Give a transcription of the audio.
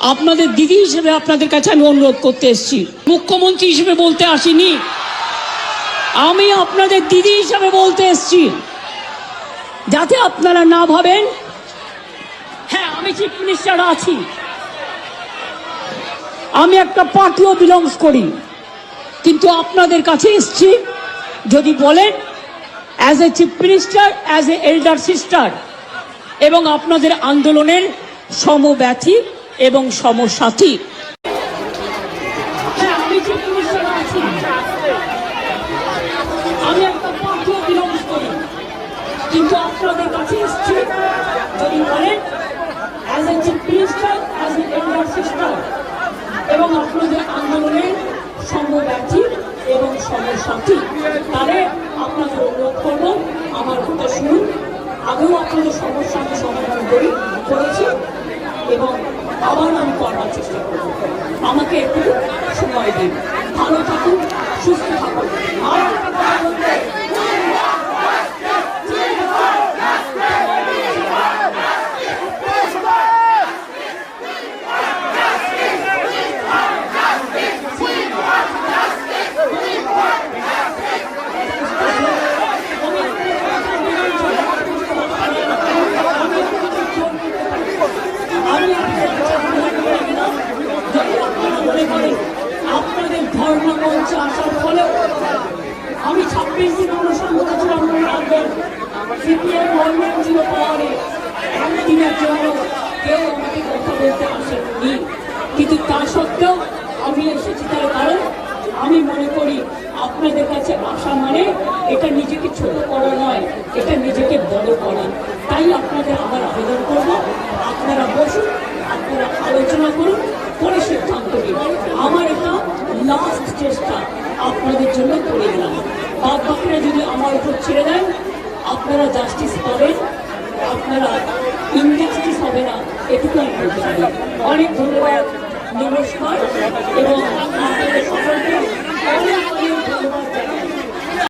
আপনাদের দিদি হিসেবে আপনাদের কাছে আমি অনুরোধ করতে এসেছি। মুখ্যমন্ত্রী হিসেবে বলতে আসিনি। আমি আপনাদের দিদি হিসেবে বলতে এসেছি। যাতে আপনারা না ভাবেন। হ্যাঁ আমি চিফ মিনিস্টার আছি। আমি একটা পার্টিও বিলংস করি। কিন্তু আপনাদের কাছে এসছি যদি বলেন as a chief minister as a elder sister এবং আপনাদের আন্দোলনের সমব্যথী এবং সমসাথী। আমি করি। কিন্তু আপনাদের কাছে যদি এবং আপনাদের এবং সমসাথী। তাহলে আপনাদের অনুরোধ করব, আমার কথা শুনুন। আগেও আপনাদের সমস্যা আমি সমাধান করি, করেছি। আবার আমি করার চেষ্টা করব। আমাকে একটু সময় দিন। ভালো থাকুন সুস্থ থাকুন আর আমি যদি আপনারা মনে করেন আপনাদের ধর্ম মঞ্চে আসার ফলে আমি ছাব্বিশ দিন অনুসন্ধান চূড়ান্ত রাখবেন। সিপিএম গভর্নমেন্ট ছিল পাওয়ারে একদিনের জন্য কেউ আমাকে কথা বলতে আসেননি। কিন্তু তা সত্ত্বেও আমি এসেছি তার কারণ আমি মনে করি আপনাদের কাছে আসা মানে এটা নিজেকে ছোট করা নয়, এটা নিজেকে বড় করা। তাই আপনাদের আবার আবেদন করব আপনারা বসুন আপনারা আলোচনা করুন পরে সিদ্ধান্ত নিন আমার এটা লাস্ট চেষ্টা আপনাদের জন্য করে দিলাম। বাদ বাকিরা যদি আমার উপর ছেড়ে দেন, আপনারা জাস্টিস পাবেন, আপনারা ইনজাস্টিস হবে না এটুকু আমি বলতে অনেক ধন্যবাদ, নমস্কার, এবং